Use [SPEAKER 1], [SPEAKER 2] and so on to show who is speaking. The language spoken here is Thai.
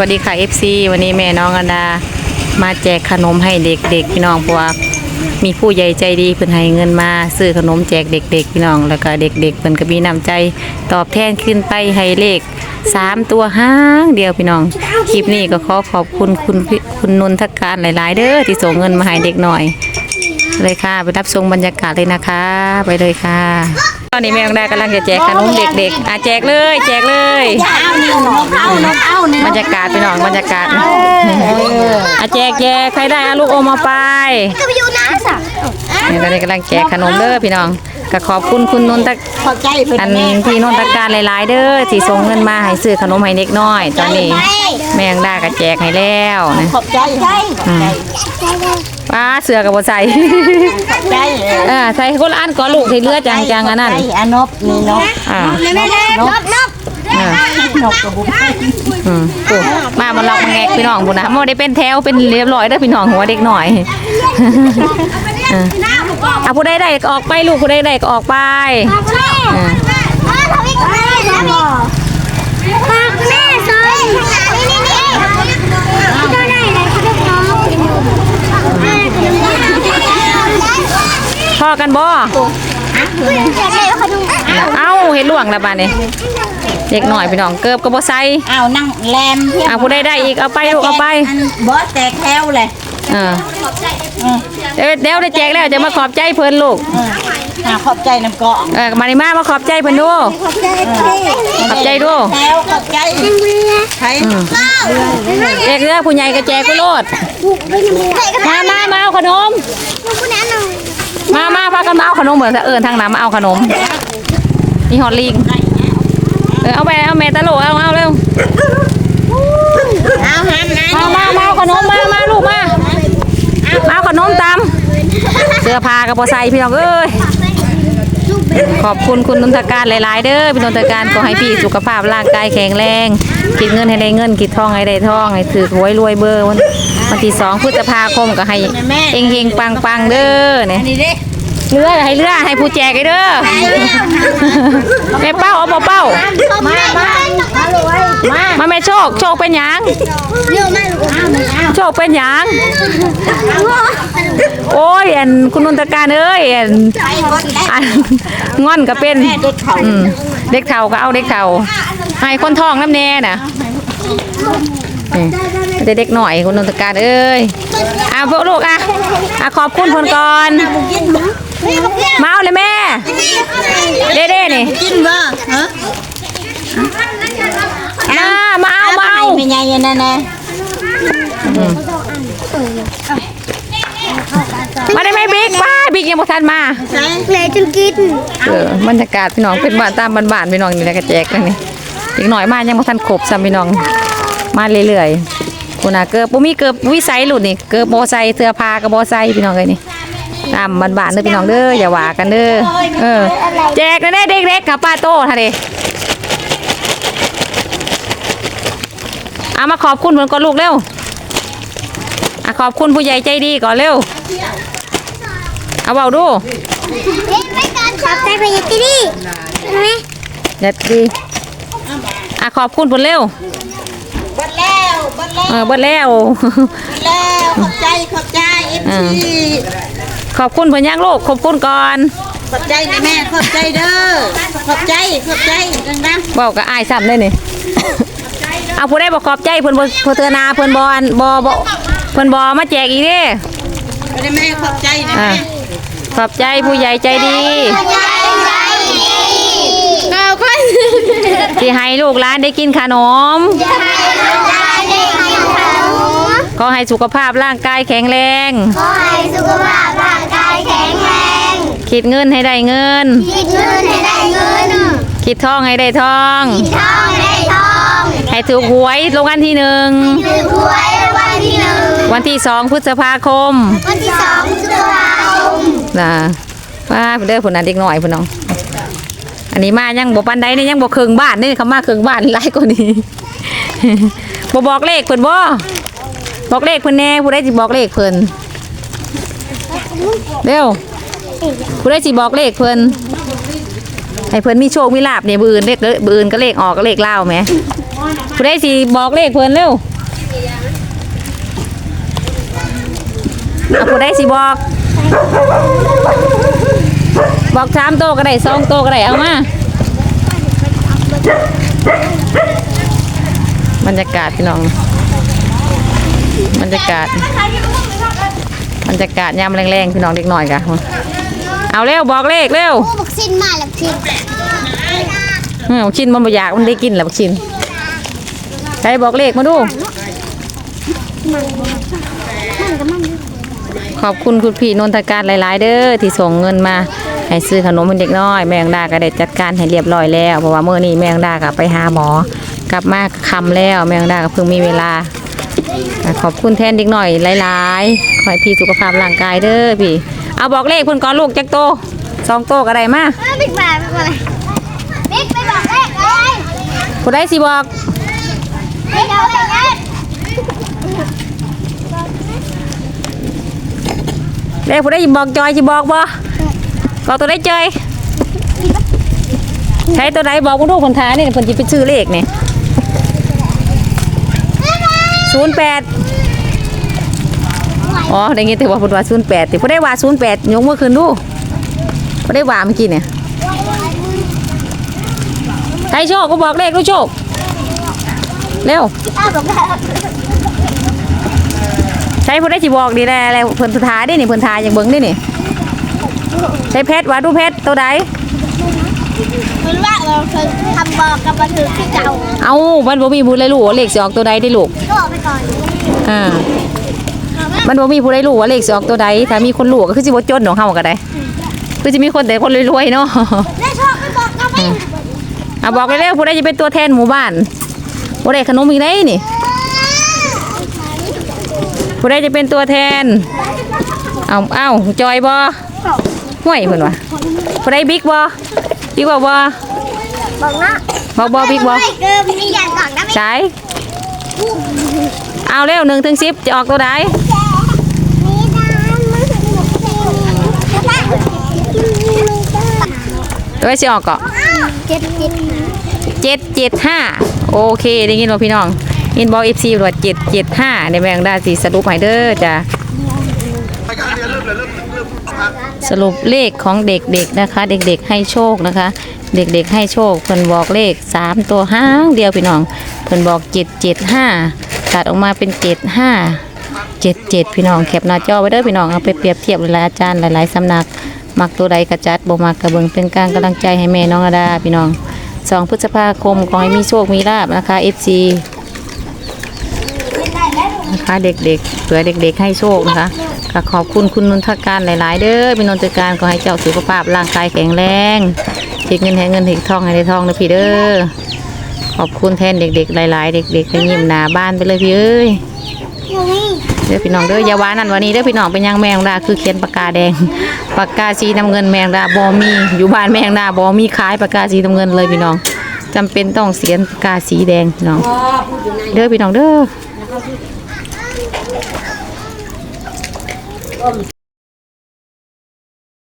[SPEAKER 1] วัสดีค่ะ FC วันนี้แม่น้องอนดา มาแจกขนมให้เด็กๆพี่น้องเพราะว่ามีผู้ใหญ่ใจดีเพิ่นให้เงินมาซื้อขนมแจกเด็กๆพี่น้องแล้วก็เด็กๆเพิ่นก็มีน้ำใจตอบแทนขึ้นไปให้เลขสามตัวห้างเดียวพี่น้อง คลิปนี้ก็ขอขอบคุณคุณคุณนนทการหลาย ๆ เด้อที่ส่งเงินมาให้เด็กหน่อย เลยค่ะ ไปรับชมบรรยากาศเลยนะคะ ไปเลยค่ะ อนนี้แม่น้องดากำลังจะแจกขนมเด็กๆอะแจกเลยแจกเลย
[SPEAKER 2] เอานี่นกเอานกเอานี่
[SPEAKER 1] บรรยากาศไปหน่องบรรยากาศอะแจกแจกใครได้อลูกอมมาไป
[SPEAKER 2] ก็ไปอยู่นะสัก
[SPEAKER 1] นี่ตอนนี้กำลังแจกขนมเด้อพี่น้อง ก็ขอบคุณคุณนนท
[SPEAKER 2] ขอบใจเพิ่น
[SPEAKER 1] อันพี่นนทการหลายๆเด้อที่ส่งเงินมาให้ซื้อขนมให้เด็กน้อย ตอนนี้ แม่งได้ก็แจกให้แล้วนะ
[SPEAKER 2] ขอบใจใจ
[SPEAKER 1] อืมป้าเสือกับบ่ใส่
[SPEAKER 2] ใจ
[SPEAKER 1] เออใส่คนละอันก่อนลูกที่เหลือจังๆอันนั้น
[SPEAKER 2] อันนบนี่นก
[SPEAKER 1] อ่า
[SPEAKER 2] นกนกนก
[SPEAKER 1] เออน
[SPEAKER 2] กกระบุก
[SPEAKER 1] อืมปุ๊มามาลองมาแงกพี่น้องบุนะบ่ได้เป็นแถวเป็นเรียบร้อยเด้อพี่น้องหัวเด็กหน่อย เออเอาผู้ใดได้ก็ออกไปลูกผู้ใดได้ก็ออกไปเออ
[SPEAKER 3] ฝากแม่ซอยนี่นี่นี่ก็ได้เลยคุณน้อง
[SPEAKER 1] พ่อกันบ่เอ้าเห็นล่วงแล้วบ้านนี้เด็กหน่อยพี่น้องเกือบก็บ่ใส่
[SPEAKER 2] เอานั่งแลมเพีย
[SPEAKER 1] เอาผู้ใดได้อีกเอาไปลูกเอาไป
[SPEAKER 2] อันบอสแตกแถวเลย
[SPEAKER 1] เออเดี๋ยวเดี๋ยวได้แจกแล้วจะมาขอบใจเพิ่นลูก
[SPEAKER 2] หาขอบใจน้ำเกาะ
[SPEAKER 1] เออมานี่มามาขอบใจเพิ่นดูขอบใจดู
[SPEAKER 2] แถวขอบใจใคร
[SPEAKER 1] แจกเรือผู้ใหญ่ก็แจกไปโลดมามามาเอาขนมมามาพากันมาเอาขนมเหมือนจะเอิญทางน้ำมาเอาขนมนี่ฮอตลิงเออเอาไปเอาแม่ตะโหลเอาเอาเร็ว
[SPEAKER 2] เอาหันนะ
[SPEAKER 1] มามามาเอาขนมมามาลูกมาเอา ขนมตามเสื้อผ้ากับปอใส่พี่น้องเอ้ยขอบคุณคุณนนทการหลายๆ เด้อพี่นนทการขอให้พี่สุขภาพร่างกายแข็งแรงคิดเงินให้ได้เงินคิดทองให้ได้ทองให้ถือหวยรวยเบอร์วันวันที่สองพฤษภาคมก็ให้เฮงเฮงปังปังๆเด้อเนี่ย
[SPEAKER 2] นี่ดิ
[SPEAKER 1] เลือให้เลือให้ผู้แจกไอ้เด้อแม่เป้าเอาบ่เป้า
[SPEAKER 2] มามา มา
[SPEAKER 1] มาแม่โชค โชคเป็นหยังโชคเป็นหยังโอ้ยอันคุณนนทการเอ้ยอันอันงอนก็เป็นอืมเด็กเท่าก็เอาเด็กเท่าให้คนท้องน้ำแน่น่ะนี่ไม่ได้เด็กหน่อยคุณนนทการเอ้ยอะพวกลูกอะอะขอบคุณคนก่อนมาเอาเลยแม่เด้ๆนี่
[SPEAKER 2] กินบ่ฮะ
[SPEAKER 1] มามาเอามาเอา
[SPEAKER 2] ไม่ ใหญ่นั่นนะ
[SPEAKER 1] มาได้ไหมบิ๊กมาบิ๊กยังบ่ทันมา
[SPEAKER 3] เลยจนกิน
[SPEAKER 1] เออบรรยากาศพี่น้องเป็นบ้านตามบ้านๆพี่น้องนี่แหละก็แจกกันนี่อีกหน่อยมายังบ่ทันครบซ้ำพี่น้องมาเรื่อยๆคุณน่ะเกิบบ่มีเกิบวิสัยหลุดนี่เกิบบ่ใส่เสื้อผ้าก็บ่ใส่พี่น้องเอ้ยนี่ตามบ้านๆเด้อพี่น้องเด้ออย่าว่ากันเด้อเออแจกกันได้เด็กๆกับป้าโตท่าเด้ เอามาขอบคุณเพิ่นก่อนลูกเร็วอะขอบคุณผู้ใหญ่ใจดีก่อนเร็ว เอาเบาดู
[SPEAKER 3] ขอบใจพยาธิดีใช่ไหม
[SPEAKER 1] เด็ดดีอะขอบคุณเพิ่นเร็ว
[SPEAKER 2] เบิดแล้วเบิดแล้ว
[SPEAKER 1] เออเบิดแล้ว
[SPEAKER 2] แล้วขอบใจขอบใจเอฟ
[SPEAKER 1] อืม
[SPEAKER 2] ซี
[SPEAKER 1] ขอบคุณเพิ่นยังลูกขอบคุณก่อน
[SPEAKER 2] ขอบใจนะแม่ขอบใจเด้อขอบใจขอบใจดัง
[SPEAKER 1] เว้ากับอ้ายซ้ำเลยนี่ เอาผู้ใดบ่ขอบใจเพิ่นบ่เพิ่นเตือนาเพิ่นบ่อันบ่บ่เพิ่นบ่มาแจกอีกเด้
[SPEAKER 2] ๆไม่ได้แม่ขอบใจนะ
[SPEAKER 1] อะ
[SPEAKER 2] แม่
[SPEAKER 1] ขอบใจผู้ใหญ่ใจดี
[SPEAKER 3] เราคน
[SPEAKER 1] ที่ให้ลูกหลานได้กินขนม ขอให้สุขภาพร่างกายแข็งแรง
[SPEAKER 3] ขอให้สุขภาพร่างกายแข็งแรง
[SPEAKER 1] คิดเงินให้ได้เงิน
[SPEAKER 3] คิดเงินให้ได้เงิน
[SPEAKER 1] คิดทองให้ได้ทอง
[SPEAKER 3] ทองได้ทอง
[SPEAKER 1] ให้ถูกหวยรางวัลที่หนึ่ง
[SPEAKER 3] ถือหวยวันที่หนึ่ง
[SPEAKER 1] วันที่สองพฤษภาคม
[SPEAKER 3] วันที่สองพฤษภาคม
[SPEAKER 1] นะว่าเด้อผุนนั้นเด็กหน่อยพุ่นน้อง อันนี้มายังบ่ปันใดนี่ยังบ่เครื่องบ้านนี่เขามาเครื่องบ้านหลายกว่านี้บ่บอกเลขเพิ่นบ่บอกเลขเพิ่นแน่ผู้ใดสิบอกเลขเพิ่นเร็วผู้ใดสิบอกเลขเพิ่น ให้เพิ่นมีโชคมีลาภเนี่ยบืนเลขบืนก็เลขออกก็เลขเล่าวแหมผู้ใดสิบอกเลขเพิ่นเร็วเอาผู้ใดสิบอก บอกสามโตก็ได้สองโตก็ได้เอามาบรรยากาศพี่น้องบรรยากาศบรรยากาศยามแรงๆพี่น้องเด็กหน่อยกะ เอาเร็วบอกเลขเร็ว
[SPEAKER 3] ผู้บักซินมาแล้วซิน
[SPEAKER 1] อืมชินมันบ่อยากมันได้กินแหล้วชินใครบอกเลขมาดูขอบคุณคุณพี่นนทการหลาย ๆ เด้อที่ส่งเงินมา ให้ซื้อขนมให้เด็กน้อย แมงดาก็ได้จัดการให้เรียบร้อยแล้วเพราะว่าเมื่อนี้แมงดาก็ไปหาหมอ กลับมาคำแล้ว แมงดาก็เพิ่งมีเวลาอะขอบคุณแทนเด็กหน่อยหลายๆขอให้พี่สุขภาพร่างกายเด้อพี่ เอาบอกเลขเพิ่นก่อนลูกจักโตสองโตก็ได้มา
[SPEAKER 3] บิ๊กบาร์บิ๊กบาร์บิ๊กไปบอกเลขเลย
[SPEAKER 1] ผู้ใดสิบอก
[SPEAKER 3] ไม่เอาเลขเลย
[SPEAKER 1] เลขผู้ใดสิบอกจอยสิบอกบ่บอกตัวใดจอยใช้ตัวใดบอกผู้ดูคนท้ายนี่เพิ่นสิไปซื้อเลขนี่ศูนย์แปด อ๋อได้ยินแต่ว่าเพิ่นว่าศูนย์แปดแต่ผู้ใดว่าศูนย์แปดยกมือขึ้นดูผู้ใดว่าเมื่อกี้เนี่ยใครโชคก็บอกเลขลูกโชคเร็ว
[SPEAKER 3] เอาบอกแบบ
[SPEAKER 1] ใช้ผู้ใดสิบอกดีแน่แล้วเพิ่นสุดท้ายเด้นี่เพิ่นทายอย่างเบิ่งเด้นี่ใช้เพชรว่าดูเพชรตัวใด
[SPEAKER 3] มันว่าเราเคยทำบอกกับบันทึกที่เก่า
[SPEAKER 1] เอามันบ่มีผู้ใดรู้ว่าเลขสิออกตัวใดได้ลูก
[SPEAKER 3] ก็ออกไปก่อน
[SPEAKER 1] อ่า มันบ่มีผู้ใดรู้ว่าเลขสิออกตัวใดถ้ามีคนรู้ก็คือสิบ่จนของเฮาก็ได้ คือสิมีคนแต่คนรวยๆเนาะ
[SPEAKER 3] ได้ชอบไปบอกกับไม่
[SPEAKER 1] เอาบอกเลยเร็วผู้ใดจะเป็นตัวแทนหมู่บ้านผู้ใดขนมอีกได้นี่ผู้ใดจะเป็นตัวแทนเอาเอาจอยบ่ห่วยเพิ่นว่าผู้ใดบิ๊กบ่บิ๊กบ่บ่
[SPEAKER 3] บอกนะ
[SPEAKER 1] บอกบ่บิ๊กบ่
[SPEAKER 3] ไม่เกินมีอย่างก่อนนะไม่
[SPEAKER 1] ใช่เอาเร็ว1ถึง10จะออกตัวใด
[SPEAKER 3] มีดานมันถึงหมดเพลง
[SPEAKER 1] ตัวใดสิออกเกาะ
[SPEAKER 3] เจ็ดเจ็ด
[SPEAKER 1] เจ็ดเจ็ดห้าโอเคได้ยินบ่พี่น้องอินบอกเอฟซีว่าเจ็ดเจ็ดห้าในแมงดาสีสรุปให้เด้อจ้ะสรุปเลขของเด็กๆนะคะ เด็กๆให้โชคนะคะ เด็กๆให้โชคเพิ่นบอกเลขสามตัวห้างเดียวพี่น้องเพิ่นบอกเจ็ดเจ็ดห้าตัดออกมาเป็นเจ็ดห้าเจ็ดเจ็ดพี่น้องแคปหน้าจอไว้เด้อพี่น้องเอาไปเปรียบเทียบหลายๆอาจารย์หลายๆสำนัก มักตัวใดกระจัดบ่มักกระเบิงเป็นการกำลังใจให้แม่น้องอดาพี่น้องสองพฤษภาคมขอให้มีโชคมีลาบนะคะ FC นะคะเด็กๆเผื่อเด็ก ๆ ให้โชคนะคะก็ขอบคุณคุณนนทการหลาย ๆ เด้อเป็นนทการขอให้เจ้าสุขภาพร่างกายแข็งแรงเก็บเงินให้เงินให้ทองให้ได้ทองนะพี่เด้อขอบคุณแทนเด็ก ๆ หลาย ๆ เด็กๆให้ยิ้มหน้าบ้านไปเลยพี่เอ้ย เด้อพี่น้องเด้ออย่าว่านั่นวันนี้เด้อพี่น้องเป็นยังแมงดาคือเขียนปากกาแดงปากกาสีน้ำเงินแมงดาบอมีอยู่บ้านแมงดาบอมีขายปากกาสีน้ำเงินเลยพี่น้องจำเป็นต้องเสียนปากกาสีแดงพี่น้องเด้อพี่น้องเด้อ